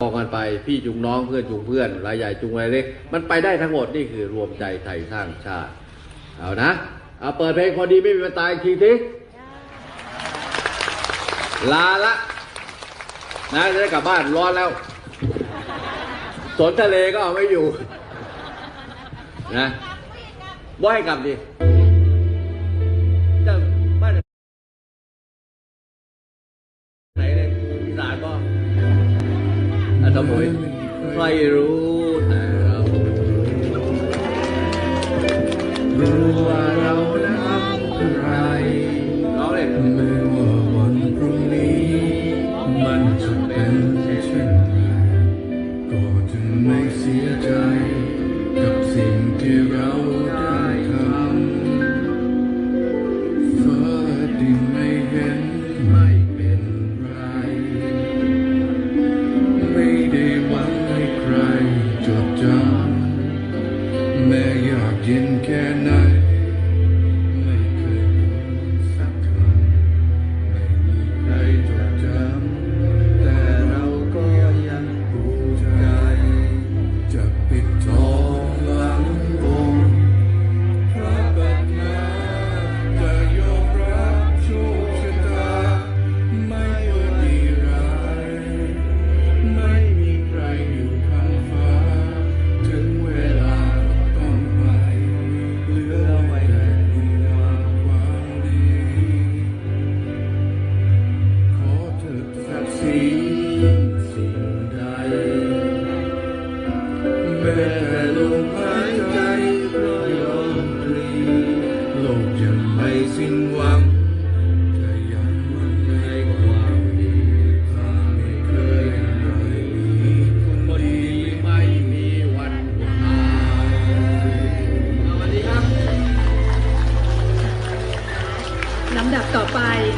มองกันไปพี่จุงน้องเพื่อนจุงเพื่อนรายใหญ่จุงรายเล็ก มันไปได้ทั้งหมดนี่คือรวมใจไทยสร้างชาติ เอานะเอาเปิดเพลงคนดีไม่มีวันตายอีทีลาละนะจะได้กลับบ้านร้อนแล้ว สนทะเลก็เอาไม่อยู่ นะว่าให้กลับดิจะบ้านไหนเนี่ยอีสานก็ อาตม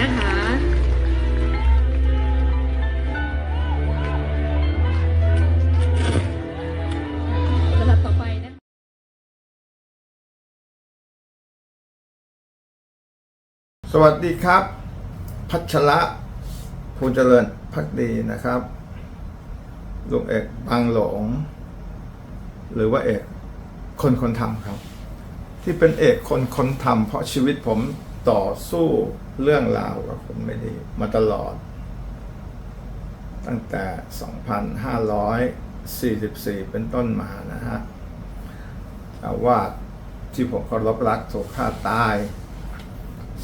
นะคะ ลำดับต่อไปนะสวัสดีครับ พัชระภูเจริญพักดีนะครับลุงเอกบางหลง หรือว่าเอกคนคนทำครับ ที่เป็นเอกคนคนทำเพราะชีวิตผม ต่อสู้เรื่องราวกับคนไม่ดีมาตลอด ตั้งแต่ 2544 เป็นต้นมานะฮะแต่ว่าที่ผมเคารพรักถูกฆ่าตาย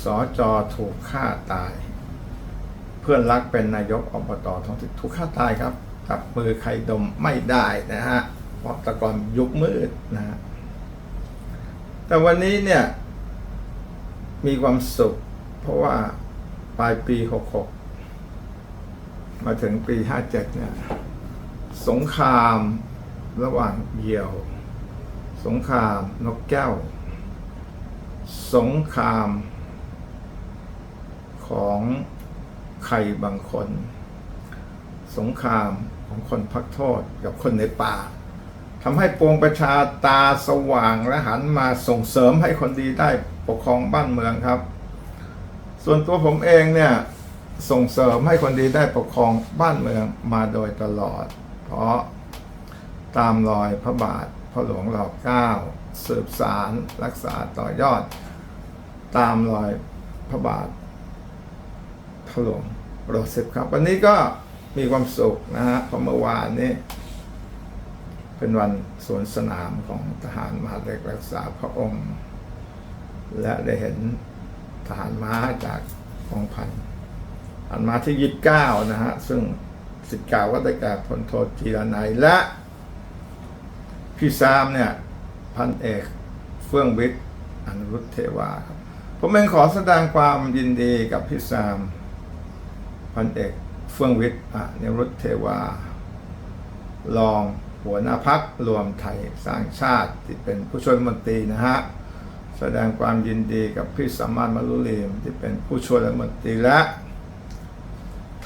สอจอถูกฆ่าตาย เพื่อนรักเป็นนายกอบตท้องถิ่นถูกฆ่าตายครับกับมือใครดมไม่ได้นะฮะเพราะตะกอนยุคมืดนะฮะแต่วันนี้เนี่ย มีความสุข เพราะว่าปลายปี 66 มาถึงปี 57 เนี่ย สงครามระหว่างเหยี่ยว สงครามนกแก้ว สงครามของใครบางคน สงครามของคนพักโทษกับคนในป่า ทำให้ปวงประชาตาสว่างและหันมาส่งเสริมให้คนดีได้ปกครองบ้านเมืองครับ ส่วนตัวผมเองเนี่ยส่งเสริมให้คนดีได้ปกครองบ้านเมืองมาโดยตลอด เพราะตามรอยพระบาทพระหลวงรอเก้าสืบสารรักษาต่อยอด ตามรอยพระบาทพระหลวงรอสิบครับ วันนี้ก็มีความสุขนะฮะเพราะเมื่อวานนี้ เป็นวันสวนสนามของทหารมหาดเล็กรักษาพระองค์ และได้เห็นทหารม้าจากกองพันทหารม้าที่ยี่สิบเก้านะฮะ ซึ่งสิทธิ์เก่าก็ได้แก่พลโทจีรนัยและ พี่ซามเนี่ย พันเอกเฟื่องวิทย์อนุรุตเทวาครับ ผมเองขอแสดงความยินดีกับพี่ซาม พันเอกเฟื่องวิทย์อนุรุตเทวารอง หัวหน้าพักรวมไทยสร้างชาติที่เป็นผู้ช่วยมนตรีนะฮะแสดงความยินดีกับพี่สามารถมารุลีมที่เป็นผู้ช่วยรัฐมนตรีและ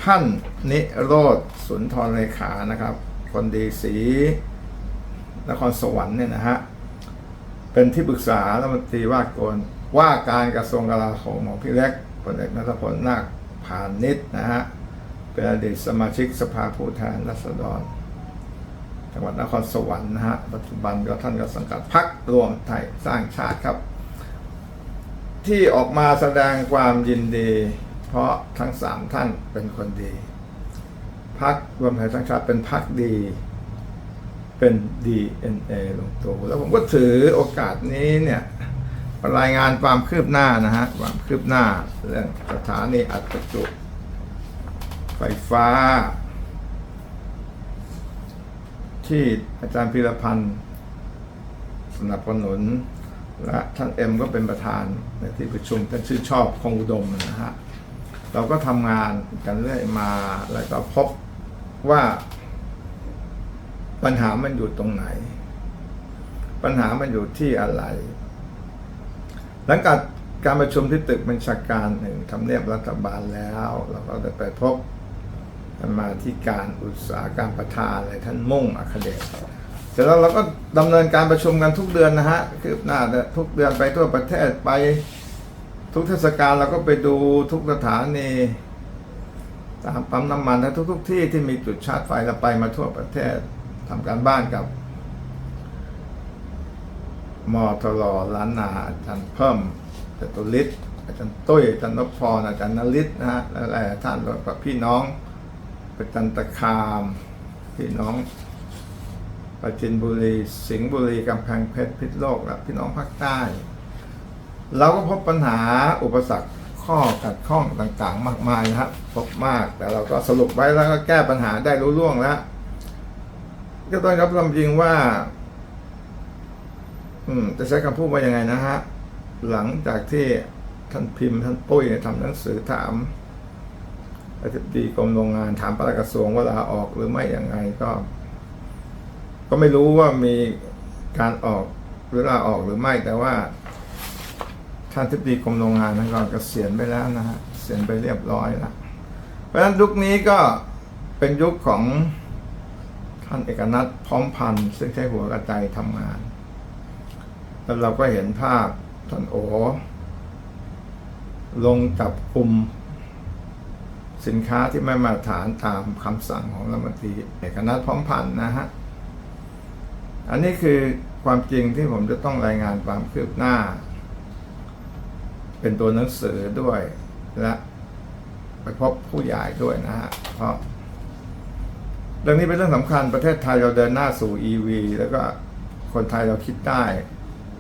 ท่านนิโรธสุนทรเลขานะครับ คนดีสี นครสวรรค์เนี่ยนะฮะเป็นที่ปรึกษารัฐมนตรีว่าการว่าการกระทรวงกลาโหมของพี่เล็กพลเอกนัทพลนาคผ่านนิดนะฮะเป็นอดีตสมาชิกสภาผู้แทนราษฎร จังหวัดนครสวรรค์นะฮะปัจจุบันก็ท่านก็สังกัดพักรวมไทยสร้างชาติครับ ที่ออกมาแสดงความยินดี เพราะทั้งสามท่านเป็นคนดีพักรวมไทยสร้างชาติเป็นพักดีเป็น DNA ลงตัวแล้วผมก็ถือโอกาสนี้เนี่ยรายงานความคืบหน้านะฮะความคืบหน้าเรื่องสถานีอัดประจุไฟฟ้า ที่อาจารย์พิรพันธ์สนับสนุน และท่านเอ็มก็เป็นประธานในที่ประชุมท่านชื่อชอบคงอุดมนะฮะเราก็ทำงานกันเรื่อยมาแล้วก็พบว่าปัญหามันอยู่ตรงไหน ปัญหามันอยู่ที่อะไร หลังจากการประชุมที่ตึกบัญชาการหนึ่งทำเนียบรัฐบาลแล้ว เราก็ได้ไปพบ มาธิการอุตสาหกรรมประธานอะไรท่านมุ่งอัคเดชเสร็จแล้วเราก็ดำเนินการประชุมกันทุกเดือนนะฮะคือหน้าทุกเดือนไปทั่วประเทศไปทุกเทศกาลเราก็ไปดูทุกสถานีตามปั๊มน้ำมันและทุกๆที่ที่มีจุดชาร์จไฟเราไปมาทั่วประเทศทำการบ้านกับมอทลล้านนาอาจารย์เพิ่มจตุลิศอาจารย์ตุ้ยอาจารย์นพพรอาจารย์นฤทธิ์นะฮะและหลายท่านรวมกับพี่น้อง ประจันตคามพี่น้องปราจินบุรี สิงห์บุรีกำแพงเพชรพิษโลกและพี่น้องภาคใต้ เราก็พบปัญหาอุปสรรคข้อขัดข้องต่างๆ มากมายนะครับพบมากแต่เราก็สรุปไว้แล้วก็แก้ปัญหาได้รู้ล่วงแล้วก็ต้องรับความจริงว่า อืมจะใช้คำพูดว่ายังไงนะฮะ หลังจากที่ท่านพิมพ์ท่านปุ้ยทำหนังสือถาม อธิบดีกรมโรงงานถามปลัดกระทรวงว่าลาออกหรือไม่อย่างไงก็ ก็ไม่รู้ว่ามีการออกหรือลาออกหรือไม่แต่ว่าท่านทิบดีกรมโรงงานนั้นก็เกษียณไปแล้วนะฮะเกษียณไปเรียบร้อยแล้วเพราะฉะนั้นยุคนี้ก็เป็นยุคของท่านเอกนัทพร้อมพันธ์ซึ่งใช้หัวกระจายทำงาน แล้วเราก็เห็นภาพท่านโอลงจับกลุ่ม สินค้าที่ไม่มาตรฐานตามคำสั่งของรัฐมนตรีเอกนัทพร้อมพันธ์นะฮะ อันนี้คือความจริงที่ผมจะต้องรายงานความคืบหน้า เป็นตัวหนังสือด้วย และไปพบผู้ใหญ่ด้วยนะฮะ เพราะเรื่องนี้เป็นเรื่องสำคัญประเทศไทยเราเดินหน้าสู่ EV แล้วก็คนไทยเราคิดได้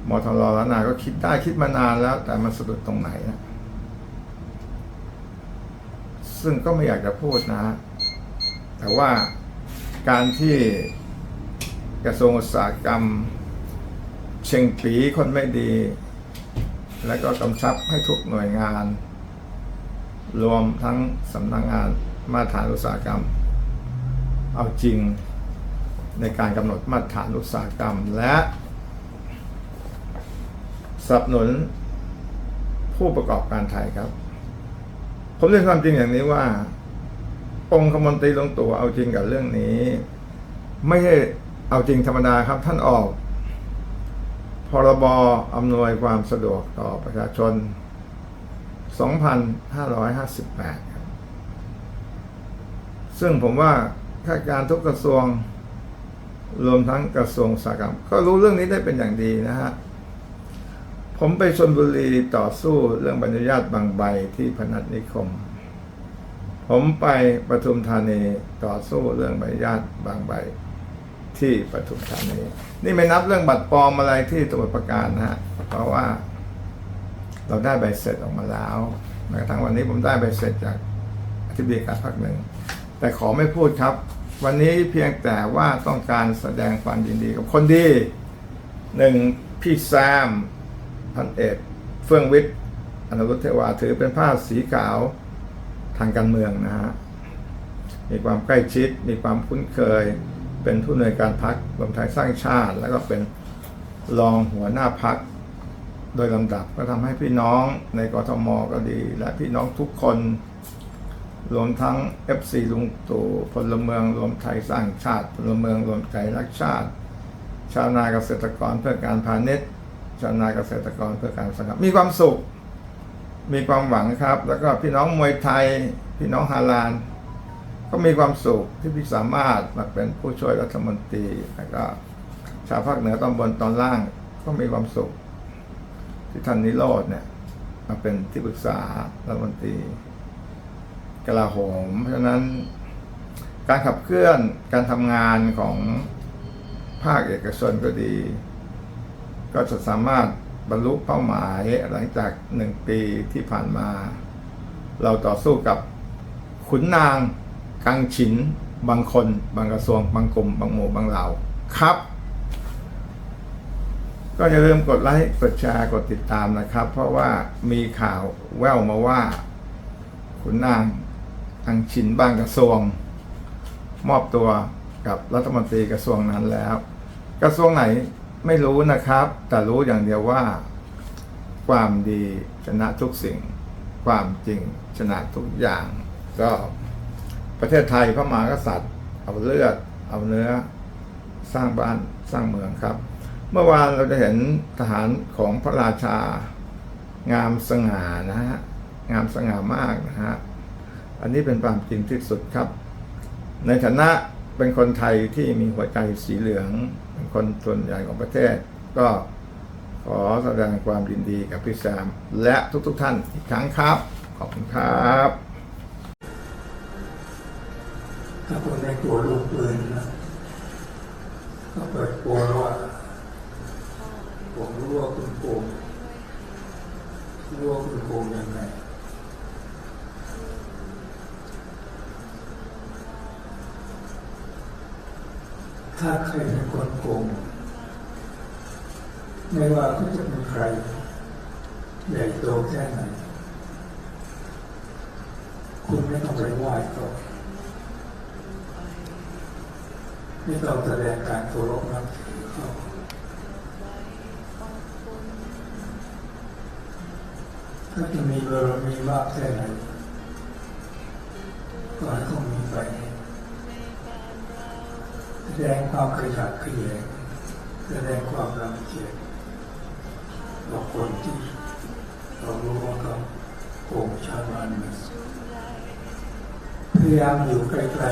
มทรล้านนาก็คิดได้คิดมานานแล้ว แต่มันสะดุดตรงไหนนะ ซึ่งก็ไม่อยากจะพูดนะฮะแต่ว่าการที่กระทรวงอุตสาหกรรม เชียงปีคนไม่ดี แล้วก็กำชับให้ทุกหน่วยงาน รวมทั้งสำนักงงานมาตรฐานอุตสาหกรรม เอาจริงในการกำหนดมาตรฐานอุตสาหกรรมและสนับสนุนผู้ประกอบการไทยครับ ผมเรียนความจริงอย่างนี้ว่า องค์คมนตรีลงตัวเอาจริงกับเรื่องนี้ ไม่ใช่เอาจริงธรรมดาครับ ท่านออก พรบอำนวยความสะดวกต่อประชาชน 2,558ครับซึ่งผมว่าข้าราชการทุกกระทรวง รวมทั้งกระทรวงสาหกรรม ก็รู้เรื่องนี้ได้เป็นอย่างดีนะฮะ ผมไปชนบุรีต่อสู้เรื่องใบอนุญาตบางใบที่พนัสนิคม ผมไปปทุมธานีต่อสู้เรื่องใบอนุญาตบางใบที่ปทุมธานี นี่ไม่นับเรื่องบัตรปลอมอะไรที่ตรวจประการนะฮะเพราะว่า เราได้ใบเสร็จออกมาแล้วแม้กระทั่งวันนี้ผมได้ใบเสร็จจากอธิบดีการภาคหนึ่ง แต่ขอไม่พูดครับ วันนี้เพียงแต่ว่าต้องการแสดงความยินดีกับคนดีหนึ่งพี่แซม พันเอกเฟื่องวิทย์อนุรุทธเทวาถือเป็นผ้าสีขาวทางการเมืองนะฮะ มีความใกล้ชิด มีความคุ้นเคย เป็นผู้อำนวยการพักรวมไทยสร้างชาติ แล้วก็เป็นรองหัวหน้าพักโดยลำดับก็ทำให้พี่น้องในกทมก็ดี และพี่น้องทุกคนรวมทั้ง FC ลุงตู่พลเมืองรวมไทยสร้างชาติ พลเมืองรวมใจรักชาติ ชาวนาเกษตรกรเพื่อการพาณิชย์ ชาวนาเกษตรกรเพื่อการสังคมมีความสุข มีความหวังครับ แล้วก็พี่น้องมวยไทย พี่น้องฮาลาน ก็มีความสุขที่พี่สามารถมาเป็นผู้ช่วยรัฐมนตรีแล้วก็ชาวภาคเหนือตอนบนตอนล่างก็มีความสุข ที่ท่านนิโรธเนี่ยมาเป็นที่ปรึกษารัฐมนตรีกลาโหม เพราะฉะนั้นการขับเคลื่อนการทำงานของภาคเอกชนก็ดี ก็จะสามารถบรรลุเป้าหมายหลังจากหนึ่งปีที่ผ่านมา เราต่อสู้กับขุนนางกังฉิน บางคน บางกระทรวง บางกลุ่ม บางหมู่บางเหล่าครับ ก็อย่าลืมกดไลค์กดแชร์กดติดตามนะครับ เพราะว่ามีข่าวแว่วมาว่า ขุนนางกังฉินบางกระทรวง มอบตัวกับรัฐมนตรีกระทรวงนั้นแล้ว กระทรวงไหน ไม่รู้นะครับ แต่รู้อย่างเดียวว่า ความดีชนะทุกสิ่ง ความจริงชนะทุกอย่าง ก็ประเทศไทยพระมหากษัตริย์ เอาเลือด เอาเนื้อ สร้างบ้านสร้างเมืองครับ เมื่อวานเราจะเห็นทหารของพระราชา งามสง่านะฮะงามสง่ามากนะฮะอันนี้เป็นความจริงที่สุดครับ ในฐานะเป็นคนไทยที่มีหัวใจสีเหลือง คนส่วนใหญ่ของประเทศ ก็ขอแสดงความยินดีกับพี่แซม และทุกๆทท่านอีกครั้งครับ ขอบคุณครับถ้าคนไม่กลัวลูกปืนนะก็เปิดกลัวว่าผมรู้ว่าคุณโกงรู้ว่าคุณโกงยังไง ถ้าใครเป็นคนโกงไม่ว่าเขาจะเป็นใคร ใหญ่โตแค่ไหน คุณไม่ต้องไปไหว้เขาไม่ต้องแสดงการเคารพนับถือเขาถ้าจะมีบารมีมากแค่ไหนก็ให้เขามีไป แสดงความขยันขยงแสดงความรังเกียจต่อคนที่เรารู้ว่าเขาโกงชาวบ้านมืองพยายามอยู่ไกล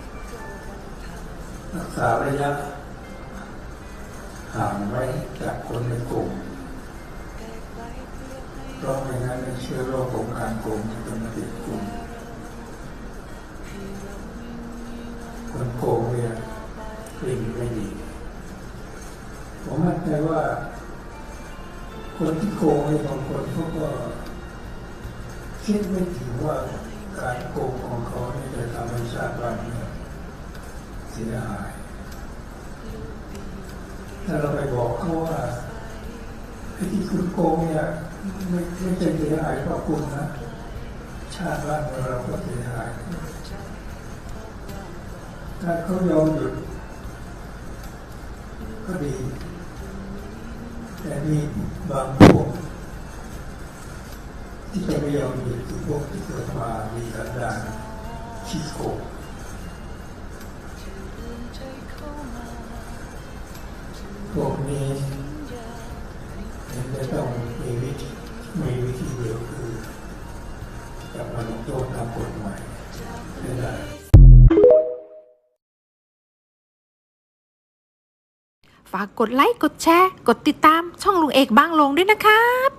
ๆรักษาระยะห่างไว้จากคนในกลุ่มเพราะไม่งั้นเชื้อโรคของการโกงจะมาติดกลุ่ม คนโกงเนี่ยกลิ่นไม่ดีผมมั่นใจว่า คนที่โกงในบางคนเขาก็คิดไม่ถึงว่าการโกงของเขาเนี่ยจะทำให้ชาติบ้านเมืองเสียหาย ถ้าเราไปบอกเขาว่าไอ้ที่คุณโกงเนี่ยไม่ไม่ใช่เสียหายเพราะคุณนะ ชาติบ้านเราก็เสียหาย ถ้าเขายอมหยุดก็ดี แต่มีบางพวกที่จะไม่ยอมหยุดคือพวกที่เกิดมามีสันดานขี้โกง ฝากกดไลค์ กดแชร์ กดติดตามช่องลุงเอกบางลงด้วยนะครับ